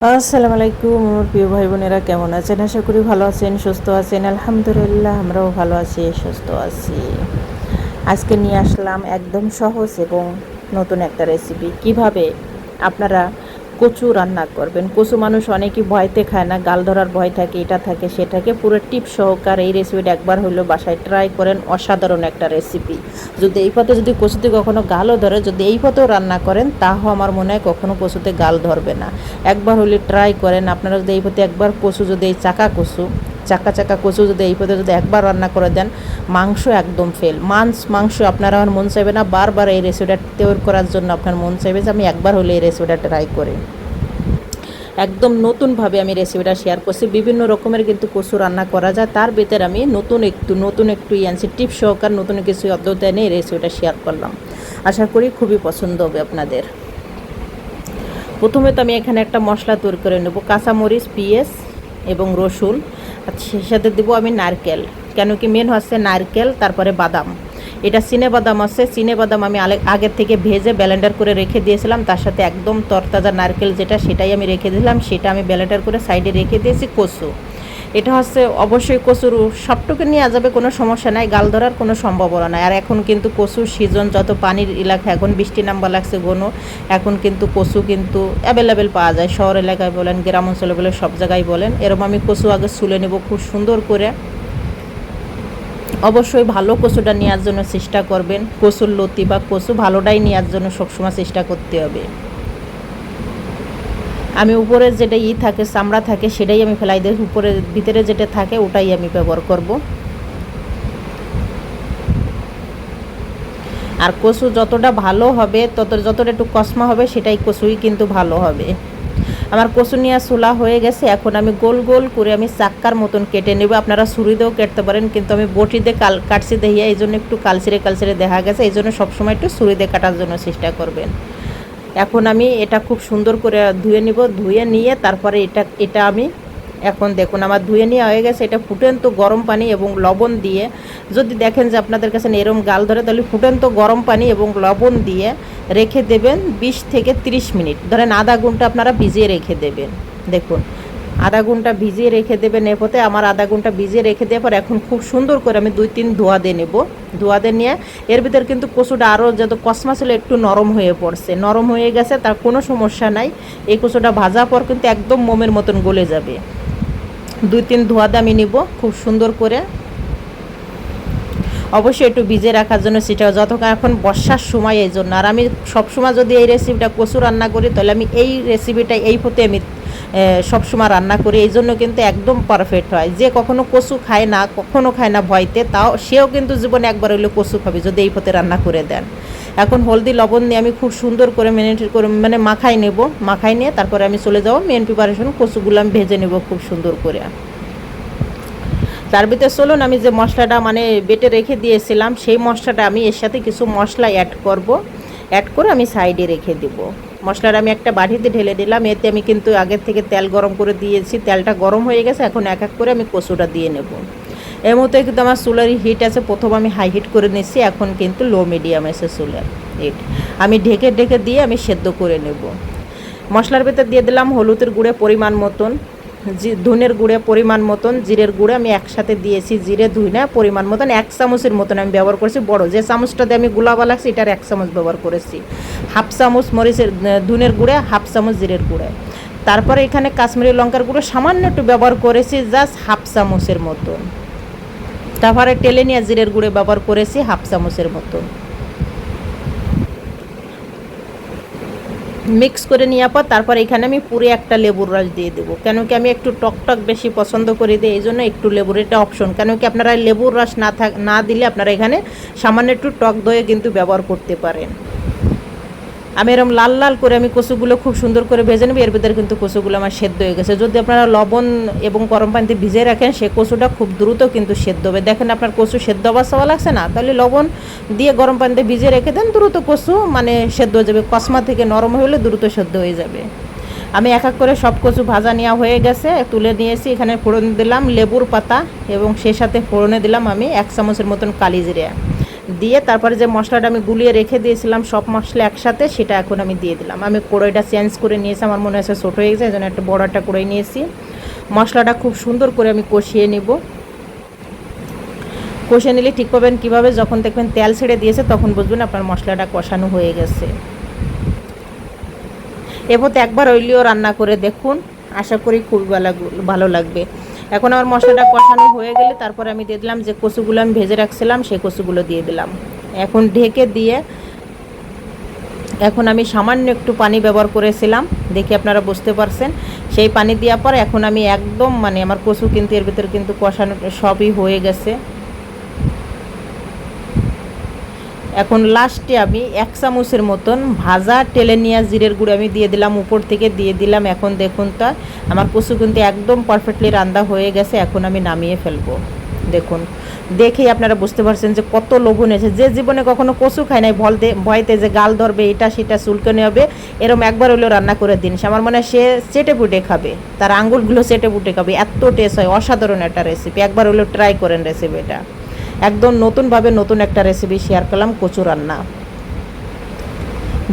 আসসালামু আলাইকুম আমার প্রিয় ভাই বোনেরা, কেমন আছেন? আশা করি ভালো আছেন, সুস্থ আছেন, আলহামদুলিল্লাহ, আমরাও ভালো আছি, সুস্থ আছি। আজকে নিয়ে আসলাম একদম সহজ এবং নতুন একটা রেসিপি কীভাবে আপনারা কচু রান্না করবেন। কচু মানুষ অনেকেই ভয়তে খায় না, গাল ধরার ভয় থাকে, এটা থাকে সেটাকে পুরো টিপ সহকার এই রেসিপিটা একবার হইলেও বাসায় ট্রাই করেন, অসাধারণ একটা রেসিপি যদি এই পথে যদি কচুতে কখনো গালও ধরে, যদি এই পথেও রান্না করেন তাও আমার মনে হয় কখনো কচুতে গাল ধরবে না। একবার হলে ট্রাই করেন, আপনারা যদি এই পথে একবার কচু, যদি এই চাকা কচু, চাকা চাকা কচু যদি এই পথে যদি একবার রান্না করে দেন, মাংস একদম ফেল মাংস মাংস আপনার আমার মন চাইবে না, বারবার এই রেসিপিটা তৈরি করার জন্য আপনার মন চাইবে যে আমি একবার হলে এই রেসিপিটা ট্রাই করি। একদম নতুনভাবে আমি রেসিপিটা শেয়ার করছি। বিভিন্ন রকমের কিন্তু কচু রান্না করা যায়। তার ভিতরে আমি নতুন একটু নতুন একটু ইয়ানছি টিপ সহকার নতুন কিছু অদ্যত নিয়ে রেসিপিটা শেয়ার করলাম। আশা করি খুবই পছন্দ হবে আপনাদের। প্রথমে তো আমি এখানে একটা মশলা তৈরি করে নেব। কাঁচামরিচ, পিঁয়াজ এবং রসুন। সেই সাথে দেবো আমি নারকেল। কেন কি মেন হচ্ছে নারকেল, তারপরে বাদাম। এটা বাদাম আছে বাদাম আমি আগের থেকে ভেজে ব্যালেন্ডার করে রেখে দিয়েছিলাম, তার সাথে একদম তরতাজা নারকেল যেটা সেটাই আমি রেখে দিলাম, সেটা আমি ব্যালেন্ডার করে সাইডে রেখে দিয়েছি কচু। এটা হচ্ছে অবশ্যই কচুর সবটুকু নিয়ে যাবে, কোনো সমস্যা নাই, গাল ধরার কোনো সম্ভাবনা নাই। আর এখন কিন্তু কচুর সিজন যত পানির এলাকা এখন বৃষ্টি নাম্বার লাগছে গনো, এখন কিন্তু কচু কিন্তু অ্যাভেলেবেল পাওয়া যায়। শহর এলাকায় বলেন, গ্রাম অঞ্চলে বলে সব জায়গায় বলেন, এরকম আমি কচু আগে ছুলে নেব খুব সুন্দর করে। অবশ্যই ভালো কচুটা নেওয়ার জন্য চেষ্টা করবেন। কচুর লতি বা কচু ভালোটাই নেওয়ার জন্য সবসময় চেষ্টা করতে হবে। আমি উপরে যেটা ই থাকে, চামড়া থাকে, সেটাই আমি ফেলাই দিই উপরে, ভিতরে যেটা থাকে, ওটাই আমি ব্যবহার করব। আর কচু যতটা ভালো হবে, তত যতটা একটু কসমা হবে, সেটাই কচুই কিন্তু ভালো হবে। আমার কচু সোলা হয়ে গেছে, এখন আমি গোল গোল করে আমি চাক্কার মতন কেটে নেব। আপনারা ছুরি দিয়েও কেটতে পারেন, কিন্তু আমি বটি দিয়ে কাল কাটছি দেহিয়া এই জন্য একটু কালচিরে কালচিরে দেখা গেছে। এই জন্য সবসময় একটু ছুরি দিয়ে কাটার জন্য চেষ্টা করবেন। এখন আমি এটা খুব সুন্দর করে ধুয়ে নিব, ধুয়ে নিয়ে তারপরে এটা এটা আমি এখন দেখুন আমার ধুয়ে নেওয়া হয়ে গেছে, এটা ফুটেন্ত গরম পানি এবং লবণ দিয়ে। যদি দেখেন যে আপনাদের কাছে এরম গাল ধরে, তাহলে ফুটেন্ত গরম পানি এবং লবণ দিয়ে রেখে দেবেন বিশ থেকে 30 মিনিট। ধরেন আধা ঘণ্টা আপনারা ভিজিয়ে রেখে দেবেন। দেখুন, আধা ঘণ্টা ভিজিয়ে রেখে দেবেন এরপরে আমার আধা ঘণ্টা ভিজিয়ে রেখে দেওয়ার পর এখন খুব সুন্দর করে আমি দুই তিন ধোয়া দিয়ে নেব। ধোয়া দিয়ে নিয়ে এর ভিতর কিন্তু কচুটা আরও যত কসমা ছিল একটু নরম হয়ে পড়ছে। নরম হয়ে গেছে, তার কোনো সমস্যা নাই। এই কচুটা ভাজা পর কিন্তু একদম মোমের মতন গলে যাবে। দুই তিন ধোয়া দামি নিব, খুব সুন্দর করে। অবশ্যই একটু ভিজে রাখার জন্য সেটা যতক্ষণ এখন বর্ষার সময়, এই জন্য। আর আমি সবসময় যদি এই রেসিপিটা কচু রান্না করি, তাহলে আমি এই রেসিপিটা এই পথে আমি সবসময় রান্না করি, এই জন্য কিন্তু একদম পারফেক্ট হয়। যে কখনো কচু খায় না, কখনো খায় না ভয়তে, তাও সেও কিন্তু জীবনে একবার হলে কচু খাবে যদি এই পথে রান্না করে দেন। এখন হলদি, লবণ দিয়ে আমি খুব সুন্দর করে মেরিনেট করে মানে মাখাই নেব, মাখাই নিয়ে তারপরে আমি চলে যাব মেন প্রিপারেশন কচুগুলো আমি ভেজে নেব খুব সুন্দর করে। তার ভিতরে চলুন, আমি যে মশলাটা মানে বেটে রেখে দিয়েছিলাম, সেই মশলাটা আমি এর সাথে কিছু মশলা অ্যাড করব। অ্যাড করে আমি সাইডে রেখে দেব। মশলাটা আমি একটা বাটিতে ঢেলে দিলাম, এতে আমি কিন্তু আগের থেকে তেল গরম করে দিয়েছি। তেলটা গরম হয়ে গেছে, এখন এক এক করে আমি কচুটা দিয়ে নেব। এর মুহূর্তে কিন্তু আমার চুলার হিট আছে, প্রথম আমি হাই হিট করে নিচ্ছি, এখন কিন্তু লো মিডিয়াম আছে চুলার হিট আমি ঢেকে ঢেকে দিয়ে আমি সেদ্ধ করে নেব। মশলার ভেতর দিয়ে দিলাম হলুদের গুঁড়ে পরিমাণ মতন। জি, ধনের গুঁড়ে পরিমাণ মতন, জিরের গুঁড়ে আমি একসাথে দিয়েছি, জিরে, ধুই না, পরিমাণ মতন, এক চামচের মতন আমি ব্যবহার করেছি, বড়। যে চামচটা দিয়ে আমি গুলাবা লাগছি এটার এক চামচ ব্যবহার করেছি। হাফ চামচ মরিচের ধনের গুঁড়ে, হাফ চামচ জিরের গুঁড়ে। তারপরে এখানে কাশ্মীরি লঙ্কার গুঁড়ো সামান্য একটু ব্যবহার করেছি, জাস্ট হাফ চামচের মতন। তারপরে টেলে নিয়ে জিরের গুঁড়ে ব্যবহার করেছি, হাফ চামচের মতন। মিক্স করে নেওয়ার পর তারপর এখানে আমি পুরো একটা লেবুর রস দিয়ে দেবো। কেন কি আমি একটু টকটক টক বেশি পছন্দ করি দিই এই জন্য একটু লেবুর এটা অপশন কেন কি আপনারা লেবুর রস না থাক না দিলে আপনারা এখানে সামান্য একটু টক দইয়ে কিন্তু ব্যবহার করতে পারেন। আমি এরকম লাল লাল করে আমি কচুগুলো খুব সুন্দর করে ভেজে নেব, এর ভিতরে কিন্তু কচুগুলো আমার সেদ্ধ হয়ে গেছে। যদি আপনারা লবণ এবং গরম পানিতে ভিজে রাখেন, সে কচুটা খুব দ্রুত কিন্তু সেদ্ধ হবে। দেখেন আপনার কচু সেদ্ধ চাওয়া লাগছে না? তাহলে লবণ দিয়ে গরম পানিতে ভিজে রেখে দেন, দ্রুত কচু মানে সেদ্ধ হয়ে যাবে। কসমা থেকে নরম হলে দ্রুত সেদ্ধ হয়ে যাবে। আমি এক এক করে সব কচু ভাজা নেওয়া হয়ে গেছে, তুলে নিয়েছি, এখানে ফোড়ন দিলাম, লেবুর পাতা এবং সে সাথে ফোড়নে দিলাম আমি এক চামচের মতন কালি জিরে। দিয়ে তারপরে যে মশলাটা আমি গুলিয়ে রেখে দিয়েছিলাম সব মশলা একসাথে, সেটা এখন আমি দিয়ে দিলাম। আমি কড়াইটা চেঞ্জ করে নিয়েছি, আমার মনে হচ্ছে ছোটো হয়ে গেছে, এই জন্য একটা বড় একটা কড়াই নিয়েছি। মশলাটা খুব সুন্দর করে আমি কষিয়ে নিব। কষে নিলে ঠিক পাবেন কীভাবে, যখন দেখবেন তেল ছেড়ে দিয়েছে, তখন বুঝবেন আপনার মশলাটা কষানো হয়ে গেছে। এবার একবার অইলিও রান্না করে দেখুন। আশা করি ভালো ভালো লাগবে। এখন আমার মশলাটা কষানো হয়ে গেলে তারপরে আমি দিয়ে দিলাম যে কচুগুলো আমি ভেজে রাখছিলাম, সেই কচুগুলো দিয়ে দিলাম। এখন ঢেকে দিয়ে এখন আমি সামান্য একটু পানি ব্যবহার করেছিলাম, দেখি আপনারা বুঝতে পারছেন। সেই পানি দেওয়ার পর এখন আমি একদম মানে আমার কচু কিন্তু এর ভিতরে কিন্তু কষানো সবই হয়ে গেছে। এখন লাস্টে আমি এক চামচের মতন ভাজা টেলেনিয়া জিরের গুঁড়ো আমি দিয়ে দিলাম, উপর থেকে দিয়ে দিলাম। এখন দেখুন তো, আমার কচু কিন্তু একদম পারফেক্টলি রান্না হয়ে গেছে, এখন আমি নামিয়ে ফেলব। দেখুন, দেখেই আপনারা বুঝতে পারছেন যে কত লোভন এসে যে জীবনে কখনো কচু খায় নাই ভলতে ভয়তে যে গাল ধরবে, এটা সেটা চুলকানি হবে, এরম একবার হলেও রান্না করে দিন। আমার মনে হয় সে চেটে পুটে খাবে, তার আঙ্গুলগুলো চেটে পুটে খাবে। এত টেস্ট হয়, অসাধারণ একটা রেসিপি একবার হলেও ট্রাই করেন রেসিপিটা একদম নতুনভাবে নতুন একটা রেসিপি শেয়ার করলাম, কচু রান্না।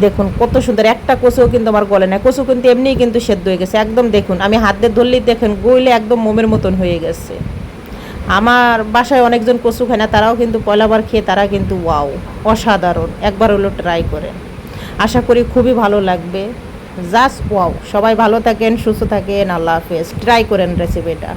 দেখুন কত সুন্দর, একটা কচুও কিন্তু আমার গলে না কচু কিন্তু এমনিই কিন্তু সেদ্ধ হয়ে গেছে। একদম দেখুন, আমি হাত দিয়ে ধরলেই দেখেন গইলে একদম মোমের মতন হয়ে গেছে। আমার বাসায় অনেকজন কচু খায় না, তারাও কিন্তু পয়লাবার খেয়ে তারা কিন্তু ওয়াও অসাধারণ। একবার হলো ট্রাই করেন। আশা করি খুবই ভালো লাগবে। জাস্ট ওয়াও সবাই ভালো থাকেন, সুস্থ থাকেন, আল্লাহ হাফেজ। ট্রাই করেন রেসিপিটা